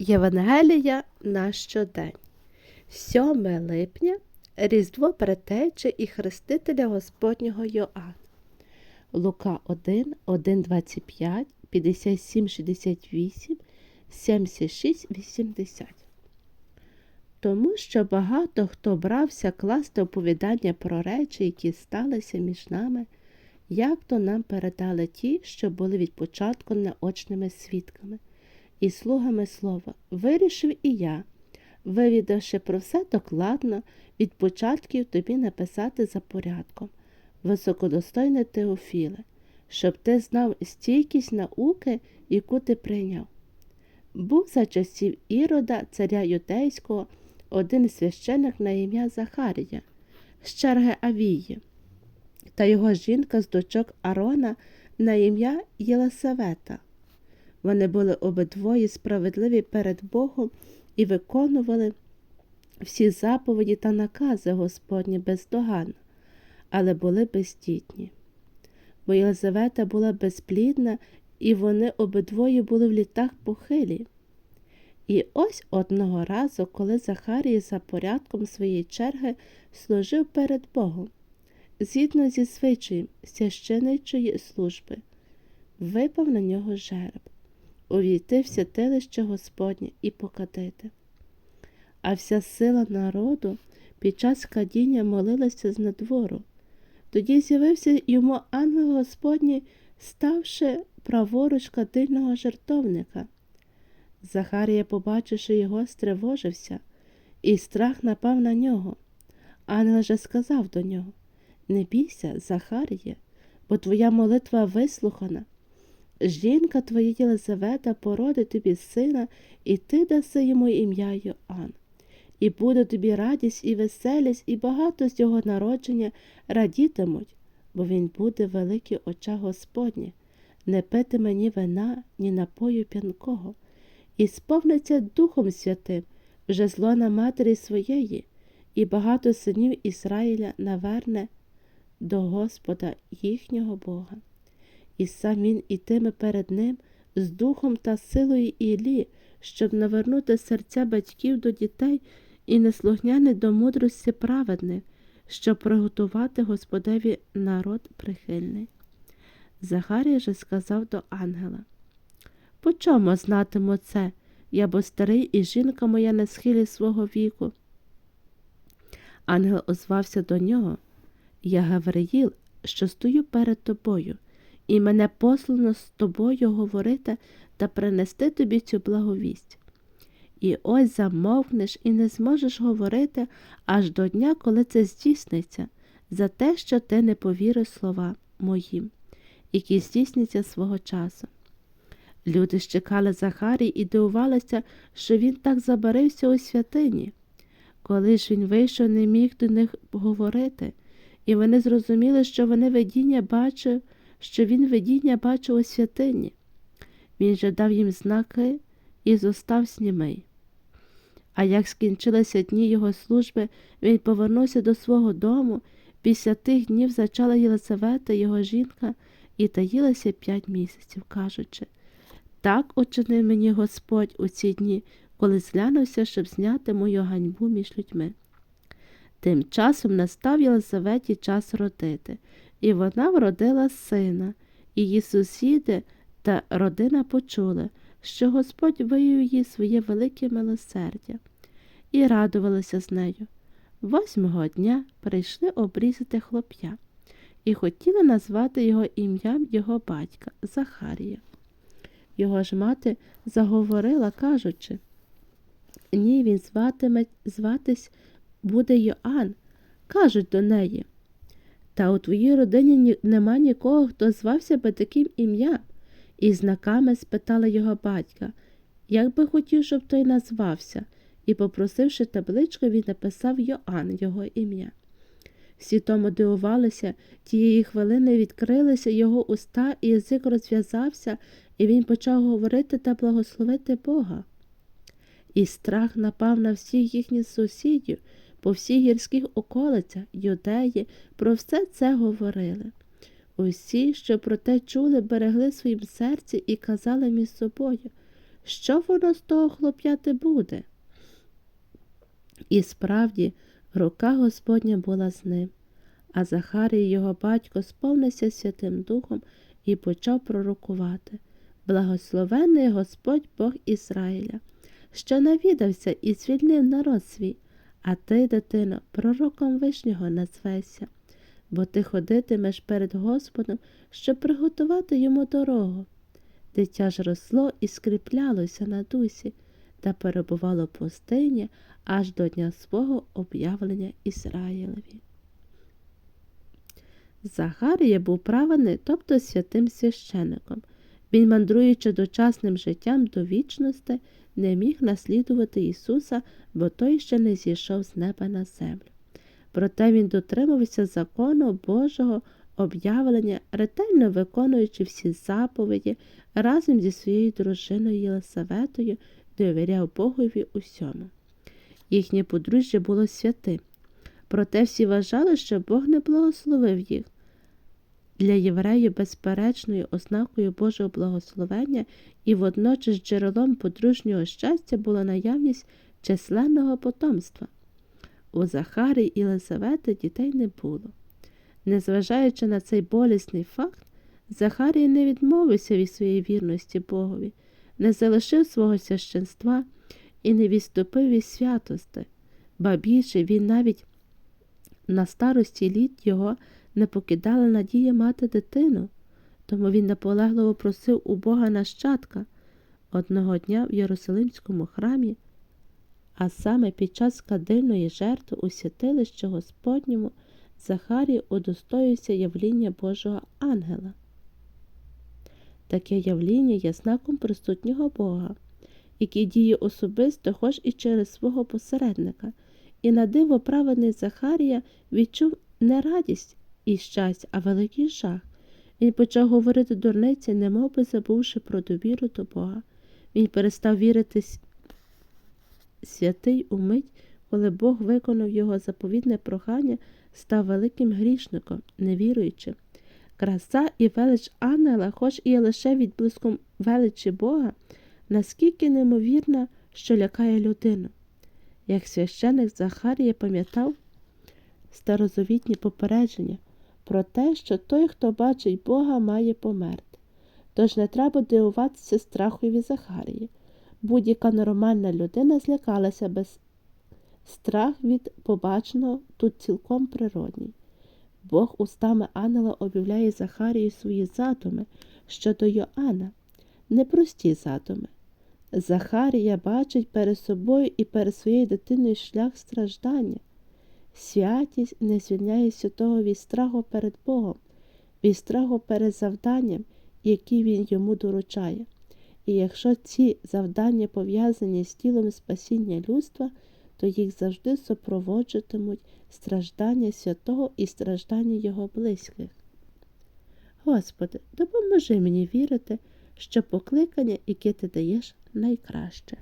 Євангелія на щодень. 7 липня Різдво Претечі і Хрестителя Господнього Йоанна. Лука 1, 1, 25, 57, 68, 76, 80. Тому що багато хто брався класти оповідання про речі, які сталися між нами, як то нам передали ті, що були від початку наочними свідками і слугами слова, вирішив і я, вивідавши про все докладно, від початків тобі написати за порядком, високодостойне Теофіле, щоб ти знав стійкість науки, яку ти прийняв. Був за часів Ірода, царя Юдейського, один священик на ім'я Захарія, з черги Авії, та його жінка з дочок Арона на ім'я Єлисавета. Вони були обидвоє справедливі перед Богом і виконували всі заповіді та накази Господні бездоганно, але були бездітні. Бо Єлизавета була безплідна, і вони обидвоє були в літах похилі. І ось одного разу, коли Захарій за порядком своєї черги служив перед Богом, згідно зі звичаєм священичої служби, випав на нього жереб увійти в святилище Господнє і покатити. А вся сила народу під час кадіння молилася з надвору. Тоді з'явився йому ангел Господній, ставши праворуч кадильного жертовника. Захарія, побачивши його, стривожився, і страх напав на нього. Ангел же сказав до нього Не бійся, Захаріє, бо твоя молитва вислухана. Жінка твоя Єлизавета породить тобі сина, і ти даси йому ім'я Йоанн. І буде тобі радість і веселість, і багато з його народження радітимуть, бо він буде великий в очах Господні, не питиме ні вина, ні напою п'янкого, і сповниться Духом Святим вже зло на матері своєї, і багато синів Ізраїля наверне до Господа їхнього Бога і сам він ітиме перед ним з духом та силою Іллі, щоб навернути серця батьків до дітей і неслухняне до мудрості праведних, щоб приготувати Господеві народ прихильний. Захарія же сказав до ангела По чому знатиму це, я бо старий і жінка моя на схилі свого віку. Ангел озвався до нього Я Гавриїл, що стою перед тобою і мене послано з тобою говорити та принести тобі цю благовість. І ось замовкнеш і не зможеш говорити аж до дня, коли це здійсниться, за те, що ти не повірив слова моїм, які здійсняться свого часу. Люди ж чекали Захарій і дивувалися, що він так забарився у святині. Коли ж він вийшов, не міг до них говорити, і вони зрозуміли, що вони видіння бачив що він видіння бачив у святині. Він же дав їм знаки і зостав снімий. А як скінчилися дні його служби, він повернувся до свого дому. Після тих днів зачала Єлисавета, його жінка, і таїлася п'ять місяців, кажучи так учинив мені Господь у ці дні, коли зглянувся, щоб зняти мою ганьбу між людьми. Тим часом настав Єлисаветі час родити, і вона вродила сина, її сусіди та родина почули, що Господь виявив їй своє велике милосердя, і радувалися з нею. Восьмого дня прийшли обрізати хлоп'я і хотіли назвати його ім'ям його батька Захарія. Його ж мати заговорила, кажучи Ні, він зватиме зватись буде Йоанн. Кажуть до неї. Та у твоїй родині нема нікого, хто звався би таким ім'ям. І знаками спитала його батька, як би хотів, щоб той назвався, і, попросивши табличку, він написав Йоанн його ім'я. Всі тому дивувалися, тієї хвилини відкрилися його уста, і язик розв'язався, і він почав говорити та благословити Бога. І страх напав на всіх їхніх сусідів по всіх гірських околицях юдеї про все це говорили. Усі, що про те чули, берегли своїм серці і казали між собою, що воно з того хлоп'яти буде? І справді, рука Господня була з ним, а Захарій, його батько, сповнився Святим Духом і почав пророкувати. Благословений Господь Бог Ізраїля, що навідався і звільнив народ свій, а ти, дитино, пророком вишнього назвешся, бо ти ходитимеш перед Господом, щоб приготувати йому дорогу. Дитя ж росло і скріплялося на дусі та перебувало в пустині аж до дня свого об'явлення Ізраїлеві. Захарія був праведний, тобто святим священником. Він, мандруючи дочасним життям до вічності, не міг наслідувати Ісуса, бо той ще не зійшов з неба на землю. Проте він дотримувався закону Божого об'явлення, ретельно виконуючи всі заповіді, разом зі своєю дружиною Єлисаветою довіряв Богові усьому. Їхнє подружжя було святим, проте всі вважали, що Бог не благословив їх. Для євреїв безперечною ознакою Божого благословення і водночас джерелом подружнього щастя була наявність численного потомства. У Захарі і Єлизавети дітей не було. Незважаючи на цей болісний факт, Захарій не відмовився від своєї вірності Богові, не залишив свого священства і не відступив від святости, ба більше він навіть на старості літ його не покидала надія мати дитину, тому він наполегливо просив у Бога нащадка. Одного дня в Єрусалимському храмі, а саме під час кадильної жертви у святилищі Господньому Захарій удостоївся явління Божого ангела. Таке явління є знаком присутнього Бога, який діє особисто, хоч і через свого посередника, і на диво праведний Захарія відчув не радість і щастя, а великий жах. Він почав говорити дурниці, немов би забувши про довіру до Бога. Він перестав вірити святий у мить, коли Бог виконав його заповідне прохання, став великим грішником, невіруючим. Краса і велич ангела, хоч і лише відблиском величі Бога, наскільки неймовірна, що лякає людину. Як священик Захарія пам'ятав старозавітні попередження про те, що той, хто бачить Бога, має померти. Тож не треба дивуватися страхові Захарії. Будь-яка нормальна людина злякалася без страх від побаченого тут цілком природній. Бог устами ангела об'являє Захарії свої задуми щодо Йоанна, непрості задуми. Захарія бачить перед собою і перед своєю дитиною шлях страждання. Святість не звільняє святого від страху перед Богом, від страху перед завданням, які він йому доручає. І якщо ці завдання пов'язані з тілом спасіння людства, то їх завжди супроводжуватимуть страждання святого і страждання його близьких. Господи, допоможи мені вірити, що покликання, яке ти даєш, найкраще.